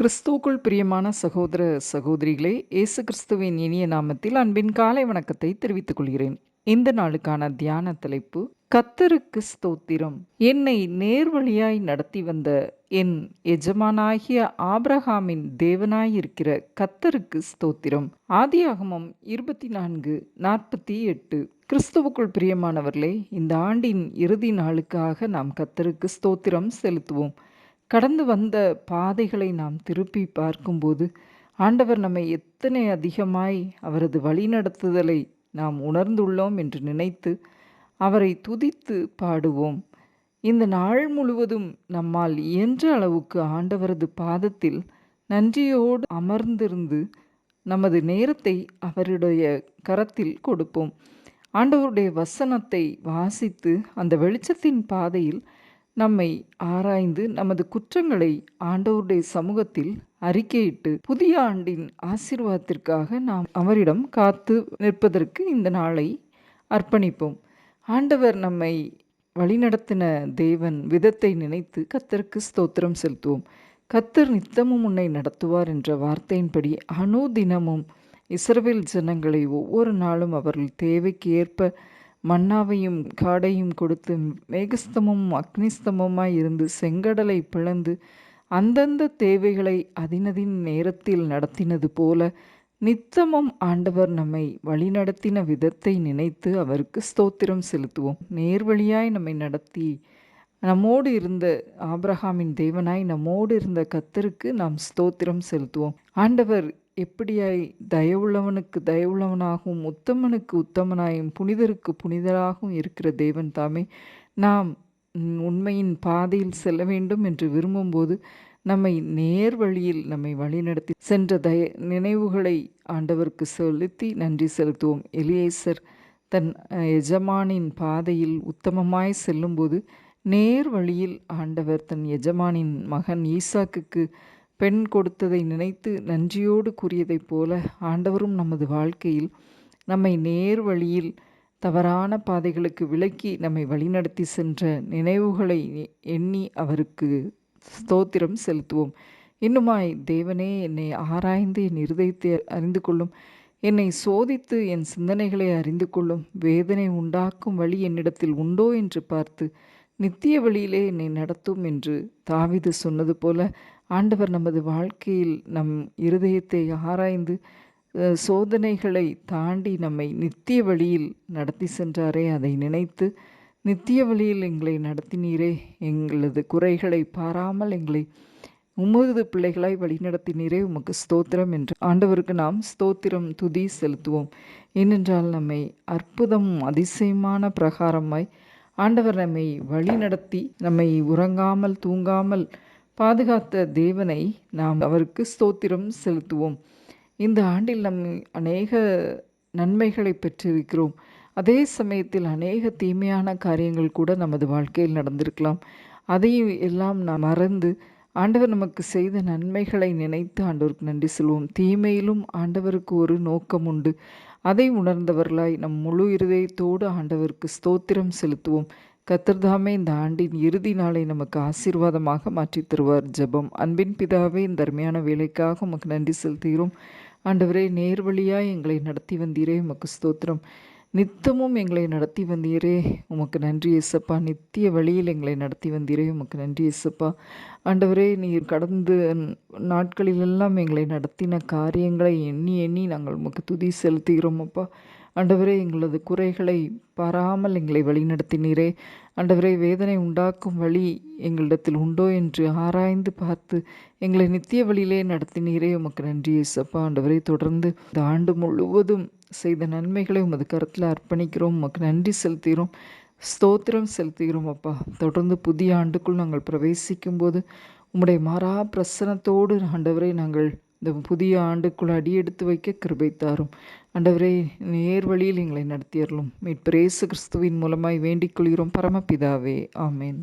கிறிஸ்துவுக்குள் பிரியமான சகோதர சகோதரிகளே இயேசு கிறிஸ்துவின் இனிய நாமத்தில் அன்பின் காலை வணக்கத்தை தெரிவித்துக் கொள்கிறேன். இந்த நாளுக்கான தியான தலைப்பு கத்தருக்கு ஸ்தோத்திரம். என்னை நேர்வழியாய் நடத்தி வந்த என் எஜமானாகிய ஆப்ரஹாமின் தேவனாயிருக்கிற கத்தருக்கு ஸ்தோத்திரம். ஆதியாகமம் இருபத்தி நான்கு நாற்பத்தி எட்டு. கிறிஸ்துவுக்குள் பிரியமானவர்களே இந்த ஆண்டின் இறுதி நாளுக்காக நாம் கத்தருக்கு ஸ்தோத்திரம் செலுத்துவோம். கடந்து வந்த பாதைகளை நாம் திருப்பி பார்க்கும்போது ஆண்டவர் நம்மை எத்தனை அதிகமாய் அவரது வழிநடத்துதலை நாம் உணர்ந்துள்ளோம் என்று நினைத்து அவரை துதித்து பாடுவோம். இந்த நாள் முழுவதும் நம்மால் இயன்ற அளவுக்கு ஆண்டவரது பாதத்தில் நன்றியோடு அமர்ந்திருந்து நமது நேரத்தை அவருடைய கரத்தில் கொடுப்போம். ஆண்டவருடைய வசனத்தை வாசித்து அந்த வெளிச்சத்தின் பாதையில் நம்மை ஆராய்ந்து நமது குற்றங்களை ஆண்டவருடைய சமூகத்தில் அறிக்கையிட்டு புதிய ஆண்டின் ஆசீர்வாதத்திற்காக நாம் அவரிடம் காத்து நிற்பதற்கு இந்த நாளை அர்ப்பணிப்போம். ஆண்டவர் நம்மை வழிநடத்தின தேவன் விதத்தை நினைத்து கத்தருக்கு ஸ்தோத்திரம் செலுத்துவோம். கத்தர் நித்தமும் உன்னை நடத்துவார் என்ற வார்த்தையின்படி அனுதினமும் இஸ்ரவேல் ஜனங்களை ஒவ்வொரு நாளும் அவர்கள் தேவைக்கு ஏற்ப மன்னாவையும் காடையும் கொடுத்து மேகஸ்தமும் அக்னிஸ்தமுமாய் இருந்து செங்கடலை பிளந்து அந்தந்த தேவைகளை அதினதின் நேரத்தில் நடத்தினது போல நித்தமும் ஆண்டவர் நம்மை வழிநடத்தின விதத்தை நினைத்து அவருக்கு ஸ்தோத்திரம் செலுத்துவோம். நேர்வழியாய் நம்மை நடத்தி நம்மோடு இருந்த ஆப்ரஹாமின் தேவனாய் நம்மோடு இருந்த கத்தருக்கு நாம் ஸ்தோத்திரம் செலுத்துவோம். ஆண்டவர் எப்படியாய் தயவுள்ளவனுக்கு தயவுள்ளவனாகவும் உத்தமனுக்கு உத்தமனாயும் புனிதருக்கு புனிதராகவும் இருக்கிற தேவன் தாமே நாம் உண்மையின் பாதையில் செல்ல வேண்டும் என்று விரும்பும்போது நம்மை நேர் வழியில் நம்மை வழிநடத்தி சென்ற தய நினைவுகளை ஆண்டவருக்கு செலுத்தி நன்றி செலுத்துவோம். எலியேசர் தன் எஜமானின் பாதையில் உத்தமமாய் செல்லும்போது நேர் வழியில் ஆண்டவர் தன் எஜமானின் மகன் ஈசாக்குக்கு பெண் கொடுத்ததை நினைத்து நன்றியோடு கூறியதைப் போல ஆண்டவரும் நமது வாழ்க்கையில் நம்மை நேர் வழியில் தவறான பாதைகளுக்கு விலக்கி நம்மை வழிநடத்தி சென்ற நினைவுகளை எண்ணி அவருக்கு ஸ்தோத்திரம் செலுத்துவோம். இன்னுமாய் தேவனே என்னை ஆராய்ந்து என் இருதயத்தை அறிந்து கொள்ளும். என்னை சோதித்து என் சிந்தனைகளை அறிந்து கொள்ளும். வேதனை உண்டாக்கும் வழி என்னிடத்தில் உண்டோ என்று பார்த்து நித்திய வழியிலே என்னை நடத்தும் என்று தாவிது சொன்னது போல ஆண்டவர் நமது வாழ்க்கையில் நம் இருதயத்தை ஆராய்ந்து சோதனைகளை தாண்டி நம்மை நித்திய வழியில் நடத்தி சென்றாரே அதை நினைத்து நித்திய வழியில் எங்களை நடத்தினீரே எங்களது குறைகளை பாராமல் எங்களை உமது பிள்ளைகளாய் வழிநடத்தினீரே உமக்கு ஸ்தோத்திரம் என்று. ஆண்டவருக்கு நாம் ஸ்தோத்திரம் துதி செலுத்துவோம். ஏனென்றால் நம்மை அற்புதம் அதிசயமான பிரகாரமாய் ஆண்டவர் நம்மை வழி நடத்தி நம்மை உறங்காமல் தூங்காமல் பாதுகாத்த தேவனை நாம் அவருக்கு ஸ்தோத்திரம் செலுத்துவோம். இந்த ஆண்டில் நம் அநேக நன்மைகளை பெற்றிருக்கிறோம். அதே சமயத்தில் அநேக தீமையான காரியங்கள் கூட நமது வாழ்க்கையில் நடந்திருக்கலாம். அதையும் எல்லாம் நாம் மறந்து ஆண்டவர் நமக்கு செய்த நன்மைகளை நினைத்து ஆண்டவருக்கு நன்றி சொல்வோம். தீமையிலும் ஆண்டவருக்கு ஒரு நோக்கம் உண்டு. அதை உணர்ந்தவர்களாய் நம் முழு இருதயத்தோடு ஆண்டவருக்கு ஸ்தோத்திரம் செலுத்துவோம். கத்திர்தாமே இந்த ஆண்டின் இறுதி நாளை நமக்கு ஆசீர்வாதமாக மாற்றி தருவார். ஜெபம். அன்பின் பிதாவே இந்த அருமையான வேலைக்காக உமக்கு நன்றி செலுத்துகிறோம். ஆண்டவரே நேர்வழியாக எங்களை நடத்தி வந்தீரே. உமக்கு ஸ்தோத்திரம். நித்தமும் எங்களை நடத்தி வந்தீரே. உமக்கு நன்றி எசப்பா நித்திய வழியில் எங்களை நடத்தி வந்தீரே. உமக்கு நன்றி எசப்பா ஆண்டவரே நீர் கடந்து நாட்களிலெல்லாம் எங்களை நடத்தின காரியங்களை எண்ணி எண்ணி நாங்கள் உமக்கு துதி செலுத்துகிறோம் அப்பா. ஆண்டவரே எங்களது குறைகளை பாராமல் எங்களை வழிநடத்தினீரே. ஆண்டவரே வேதனை உண்டாக்கும் வழி எங்களிடத்தில் உண்டோ என்று ஆராய்ந்து பார்த்து எங்களை நித்திய வழியிலே நடத்தினீரே. உமக்கு நன்றி சப்பா ஆண்டவரை தொடர்ந்து இந்த ஆண்டு முழுவதும் செய்த நன்மைகளை உமது கருத்தில் அர்ப்பணிக்கிறோம். உமக்கு நன்றி செலுத்துகிறோம். ஸ்தோத்திரம் செலுத்துகிறோம் அப்பா. தொடர்ந்து புதிய ஆண்டுக்குள் நாங்கள் பிரவேசிக்கும் போது உம்முடைய மாறா பிரசனத்தோடு ஆண்டவரை நாங்கள் இந்த புதிய ஆண்டுக்குள் அடியெடுத்து வைக்க கிருபை தாரும். ஆண்டவரே நேர் வழியில் எங்களை நடத்தியறலும் மீட்பரேசு கிறிஸ்துவின் மூலமாய் வேண்டிக் கொள்கிறோம். பரமபிதாவே ஆமேன்.